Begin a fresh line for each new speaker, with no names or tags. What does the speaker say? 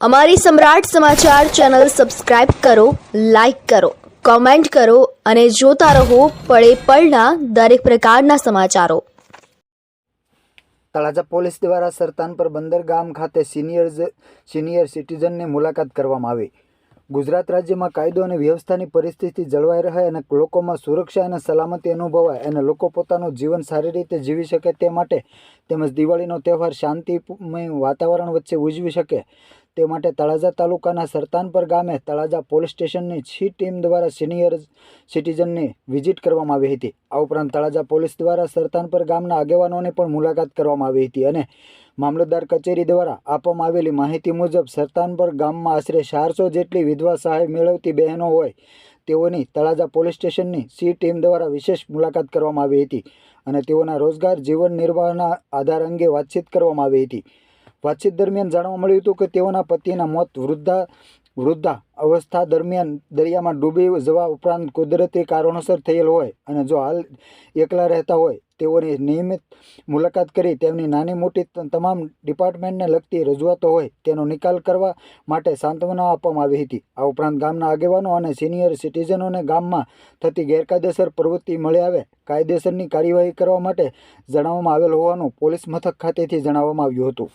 અમારી Samrat Samachar channel subscribe કરો, like કરો, કોમેન્ટ કરો અને જોતા રહો પળે પળના દરેક પ્રકારના સમાચારો.
તળાજા પોલીસ દ્વારા સરતાનપર બંદર ગામ ખાતે સિનિયર સિનિયર સિટીઝનની મુલાકાત કરવામાં આવી. ગુજરાત રાજ્યમાં કાયદો અને વ્યવસ્થાની પરિસ્થિતિ જળવાઈ રહે અને લોકોમાં સુરક્ષા અને સલામતી અનુભવાય અને લોકો પોતાનું જીવન સારી રીતે જીવી શકે તે માટે તેમજ દિવાળીનો તહેવાર શાંતિમય વાતાવરણ વચ્ચે ઉજવી શકે. તે માટે તળાજા તાલુકાના સરતાનપર ગામે તળાજા પોલીસ સ્ટેશનની છી ટીમ દ્વારા સિનિયર સિટીઝનની વિઝિટ કરવામાં આવી હતી. આ ઉપરાંત તળાજા પોલીસ દ્વારા સરતાનપર ગામના આગેવાનોની પણ મુલાકાત કરવામાં આવી હતી અને મામલતદાર કચેરી દ્વારા આપવામાં આવેલી માહિતી મુજબ સરતાનપર ગામમાં આશરે ચારસો જેટલી વિધવા સહાય મેળવતી બહેનો હોય તેઓની તળાજા પોલીસ સ્ટેશનની સી ટીમ દ્વારા વિશેષ મુલાકાત કરવામાં આવી હતી અને તેઓના રોજગાર જીવન નિર્વાહના આધાર અંગે વાતચીત કરવામાં આવી હતી. વાતચીત દરમિયાન જાણવા મળ્યું હતું કે તેઓના પતિના મોત વૃદ્ધા વૃદ્ધા અવસ્થા દરમિયાન દરિયામાં ડૂબી જવા ઉપરાંત કુદરતી કારણોસર થયેલ હોય અને જો હાલ એકલા રહેતા હોય, તેઓની નિયમિત મુલાકાત કરી તેમની નાની મોટી તમામ ડિપાર્ટમેન્ટને લગતી રજૂઆતો હોય, તેનો નિકાલ કરવા માટે સાંત્વના આપવામાં આવી હતી. આ ઉપરાંત ગામના આગેવાનો અને સિનિયર સિટીઝનોને ગામમાં થતી ગેરકાયદેસર પ્રવૃત્તિ મળી આવે, કાયદેસરની કાર્યવાહી કરવા માટે જણાવવામાં આવેલ હોવાનું પોલીસ મથક ખાતેથી જણાવવામાં આવ્યું હતું.